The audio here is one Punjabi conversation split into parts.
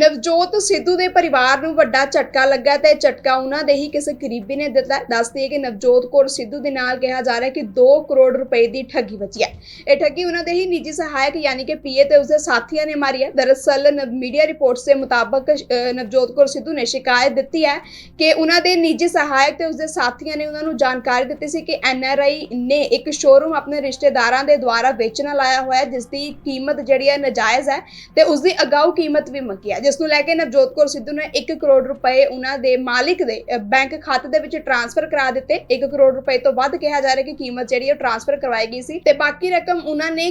ਨਵਜੋਤ ਸਿੱਧੂ ਦੇ ਪਰਿਵਾਰ ਨੂੰ ਵੱਡਾ ਝਟਕਾ ਲੱਗਾ ਤੇ ਇਹ ਝਟਕਾ ਉਹਨਾਂ ਦੇ ਹੀ ਕਿਸੇ ਕਰੀਬੀ ਨੇ ਦਿੱਤਾ। ਦੱਸਦੀ ਹੈ ਕਿ ਨਵਜੋਤ ਕੌਰ ਸਿੱਧੂ ਦੇ ਨਾਲ ਕਿਹਾ ਜਾ ਰਿਹਾ ਕਿ 2 ਕਰੋੜ ਰੁਪਏ ਦੀ ਠੱਗੀ ਵੱਜੀ ਹੈ। ਇਹ ਠੱਗੀ ਉਹਨਾਂ ਦੇ ਹੀ ਨਿੱਜੀ ਸਹਾਇਕ ਯਾਨੀ ਕਿ ਪੀਏ ਤੇ ਉਸਦੇ ਸਾਥੀਆਂ ਨੇ ਮਾਰੀ ਹੈ। ਦਰਅਸਲ ਮੀਡੀਆ ਰਿਪੋਰਟਸ ਦੇ ਮੁਤਾਬਕ ਨਵਜੋਤ ਕੌਰ ਸਿੱਧੂ ਨੇ ਸ਼ਿਕਾਇਤ ਦਿੱਤੀ ਹੈ ਕਿ ਉਹਨਾਂ ਦੇ ਨਿੱਜੀ ਸਹਾਇਕ ਤੇ ਉਸਦੇ ਸਾਥੀਆਂ ਨੇ ਉਹਨਾਂ ਨੂੰ ਜਾਣਕਾਰੀ ਦਿੱਤੀ ਸੀ ਕਿ ਐਨਆਰਆਈ ਨੇ ਇੱਕ ਸ਼ੋਰੂਮ ਆਪਣੇ ਰਿਸ਼ਤੇਦਾਰਾਂ ਦੇ ਦੁਆਰਾ ਵੇਚਣ ਲਾਇਆ ਹੋਇਆ ਜਿਸ ਦੀ ਕੀਮਤ ਜਿਹੜੀ ਹੈ ਨਜਾਇਜ਼ ਹੈ ਤੇ ਉਸ ਦੀ ਅਗਾਊ ਕੀਮਤ ਵੀ ਮੰਗੀ ਹੈ। ਜਿਸ ਨੂੰ ਲੈ ਕੇ ਨਵਜੋਤ ਕੌਰ ਸਿੱਧੂ ਨੇ 1 ਕਰੋੜ ਰੁਪਏ ਉਹਨਾਂ ਦੇ ਮਾਲਿਕ ਦੇ ਬੈਂਕ ਖਾਤੇ ਦੇ ਵਿੱਚ ਟ੍ਰਾਂਸਫਰ ਕਰਾ ਦਿੱਤੇ। 1 ਕਰੋੜ ਰੁਪਏ ਤੋਂ ਵੱਧ ਕਿਹਾ ਜਾ ਰਿਹਾ ਕਿ ਕੀਮਤ ਜਿਹੜੀ ਉਹ ਟ੍ਰਾਂਸਫਰ ਕਰਵਾਈ ਗਈ ਸੀ। ਤੇ ਬਾਕੀ ਰਕਮ ਉਹਨਾਂ ਨੇ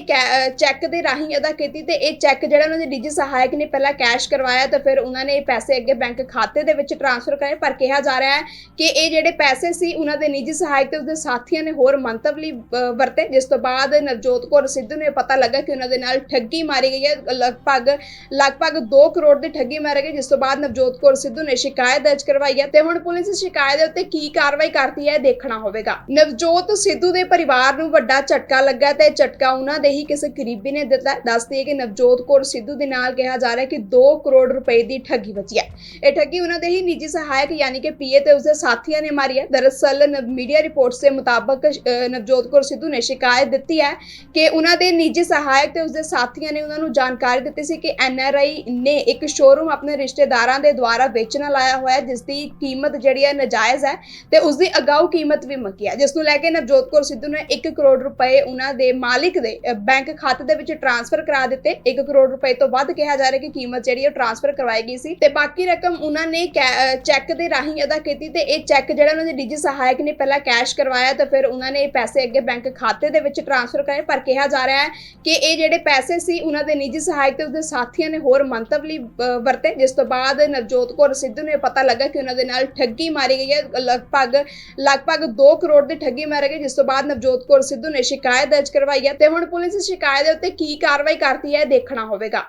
ਚੈੱਕ ਦੇ ਰਾਹੀਂ ਅਦਾ ਕੀਤੀ ਤੇ ਇਹ ਚੈੱਕ ਜਿਹੜਾ ਉਹਨਾਂ ਦੇ ਨਿੱਜੀ ਸਹਾਇਕ ਨੇ ਪਹਿਲਾਂ ਕੈਸ਼ ਕਰਵਾਇਆ ਤੇ ਫਿਰ ਉਹਨਾਂ ਨੇ ਇਹ ਪੈਸੇ ਅੱਗੇ ਬੈਂਕ ਖਾਤੇ ਦੇ ਵਿੱਚ ਟ੍ਰਾਂਸਫਰ ਕਰਾਏ। ਪਰ ਕਿਹਾ ਜਾ ਰਿਹਾ ਹੈ ਕਿ ਇਹ ਜਿਹੜੇ ਪੈਸੇ ਸੀ, ਉਹਨਾਂ ਦੇ ਨਿੱਜੀ ਸਹਾਇਕ ਤੇ ਉਸਦੇ ਸਾਥੀਆਂ ਨੇ ਹੋਰ ਮੰਤਵ ਲਈ ਵਰਤੇ। ਜਿਸ ਤੋਂ ਬਾਅਦ ਨਵਜੋਤ ਕੌਰ ਸਿੱਧੂ ਨੇ ਪਤਾ ਲੱਗਾ ਕਿ ਉਹਨਾਂ ਦੇ ਨਾਲ ਠੱਗੀ ਮਾਰੀ ਗਈ ਹੈ। ਲਗਭਗ ਲਗਭਗ 2 ਕਰੋੜ ਦੇ ਠੱਗੀ ਮਾਰੀ ਗਈ ਜਿਸ ਤੋਂ ਬਾਅਦ ਨਵਜੋਤ ਕੌਰ ਸਿੱਧੂ ਨੇ ਸ਼ਿਕਾਇਤ ਦਰਜ ਕਰਵਾਈ ਹੈ ਤੇ ਹੁਣ ਪੁਲਿਸ ਇਸ ਸ਼ਿਕਾਇਤ ਦੇ ਉੱਤੇ ਕੀ ਕਾਰਵਾਈ ਕਰਦੀ ਹੈ ਦੇਖਣਾ ਹੋਵੇਗਾ। ਨਵਜੋਤ ਸਿੱਧੂ ਦੇ ਪਰਿਵਾਰ ਨੂੰ ਵੱਡਾ ਝਟਕਾ ਲੱਗਾ ਤੇ ਝਟਕਾ ਉਹਨਾਂ ਦੇ ਹੀ ਕਿਸੇ ਕਰੀਬੀ ਨੇ ਦਿੱਤਾ। ਦੱਸਦੀ ਹੈ ਕਿ ਨਵਜੋਤ ਕੌਰ ਸਿੱਧੂ ਦੇ ਨਾਲ ਕਿਹਾ ਜਾ ਰਿਹਾ ਕਿ 2 ਕਰੋੜ ਰੁਪਏ ਦੀ ਠੱਗੀ ਵੱਜੀ ਹੈ। ਇਹ ਠੱਗੀ ਉਹਨਾਂ ਦੇ ਹੀ ਨਿੱਜੀ ਸਹਾਇਕ ਯਾਨੀ ਕਿ ਪੀਏ ਤੇ ਉਸਦੇ ਸਾਥੀਆਂ ਨੇ ਮਾਰੀ ਹੈ। ਦਰਅਸਲ ਮੀਡੀਆ ਰਿਪੋਰਟਸ ਦੇ ਮੁਤਾਬਕ ਨਵਜੋਤ ਕੌਰ ਸਿੱਧੂ ਨੇ ਸ਼ਿਕਾਇਤ ਦਿੱਤੀ ਹੈ ਕਿ ਉਹਨਾਂ ਦੇ ਨਿੱਜੀ ਸਹਾਇਕ ਤੇ ਉਸਦੇ ਸਾਥੀਆਂ ਨੇ ਉਹਨਾਂ ਨੂੰ ਜਾਣਕਾਰੀ ਦਿੱਤੀ ਸੀ ਕਿ ਐਨਆਰਆਈ ਨੇ ਇੱਕ ਸ਼ੋਰੂਮ ਆਪਣੇ ਰਿਸ਼ਤੇਦਾਰਾਂ ਦੇ ਦੁਆਰਾ ਵੇਚਣ ਲਾਇਆ ਹੋਇਆ ਹੈ ਜਿਸ ਦੀ ਕੀਮਤ ਜਿਹੜੀ ਹੈ ਨਜਾਇਜ਼ ਹੈ ਤੇ ਉਸ ਦੀ ਅਗਾਊ ਕੀਮਤ ਵੀ ਮੰਗੀ ਹੈ। ਜਿਸ ਨੂੰ ਲੈ ਕੇ ਨਵਜੋਤ ਕੌਰ ਸਿੱਧੂ ਨੇ 1 ਕਰੋੜ ਰੁਪਏ ਉਹਨਾਂ ਦੇ ਮਾਲਿਕ ਦੇ ਬੈਂਕ ਖਾਤੇ ਦੇ ਵਿੱਚ ਟ੍ਰਾਂਸਫਰ ਕਰਾ ਦਿੱਤੇ। 1 ਕਰੋੜ ਰੁਪਏ ਤੋਂ ਵੱਧ ਕਿਹਾ ਜਾ ਰਿਹਾ ਕਿ ਕੀਮਤ ਜਿਹੜੀ ਹੈ ਟ੍ਰਾਂਸਫਰ ਕਰਵਾਈ ਗਈ ਸੀ। ਤੇ ਬਾਕੀ ਰਕਮ ਉਹਨਾਂ ਨੇ ਕੈ- ਚੈੱਕ ਦੇ ਰਾਹੀਂ ਅਦਾ ਕੀਤੀ ਤੇ ਇਹ ਚੈੱਕ ਜਿਹੜਾ ਉਹਨਾਂ ਦੇ ਨਿੱਜੀ ਸਹਾਇਕ ਨੇ ਪਹਿਲਾਂ ਕੈਸ਼ ਕਰਵਾਇਆ ਤੇ ਫਿਰ ਉਹਨਾਂ ਨੇ ਇਹ ਪੈਸੇ ਅੱਗੇ ਬੈਂਕ ਖਾਤੇ ਦੇ ਵਿੱਚ ਟ੍ਰਾਂਸਫਰ ਕਰਾਏ। ਪਰ ਕਿਹਾ ਜਾ ਰਿਹਾ ਹੈ ਕਿ ਇਹ ਜਿਹੜੇ ਪੈਸੇ ਸੀ, ਉਹਨਾਂ ਦੇ ਨਿੱਜੀ ਸਹਾਇਕ ਤੇ ਉਸਦੇ ਸਾਥੀਆਂ ਨੇ ਹੋਰ ਮੰਤਵ ਲਈ ਵਰਤੇ, ਜਿਸ ਤੋਂ ਬਾਅਦ ਨਵਜੋਤ ਕੌਰ ਸਿੱਧੂ ਨੂੰ ਇਹ ਪਤਾ ਲੱਗਾ ਕਿ ਉਹਨਾਂ ਦੇ ਨਾਲ ਠੱਗੀ ਮਾਰੀ ਗਈ ਹੈ। ਲਗਭਗ ਲਗਭਗ 2 ਕਰੋੜ ਦੀ ਠੱਗੀ ਮਾਰੀ ਗਈ, ਜਿਸ ਤੋਂ ਬਾਅਦ ਨਵਜੋਤ ਕੌਰ ਸਿੱਧੂ ਨੇ ਸ਼ਿਕਾਇਤ ਦਰਜ ਕਰਵਾਈ ਹੈ ਤੇ ਹੁਣ ਪੁਲਿਸ ਸ਼ਿਕਾਇਤ ਦੇ ਉੱਤੇ ਕੀ ਕਾਰਵਾਈ ਕਰਦੀ ਹੈ ਇਹ ਦੇਖਣਾ ਹੋਵੇਗਾ।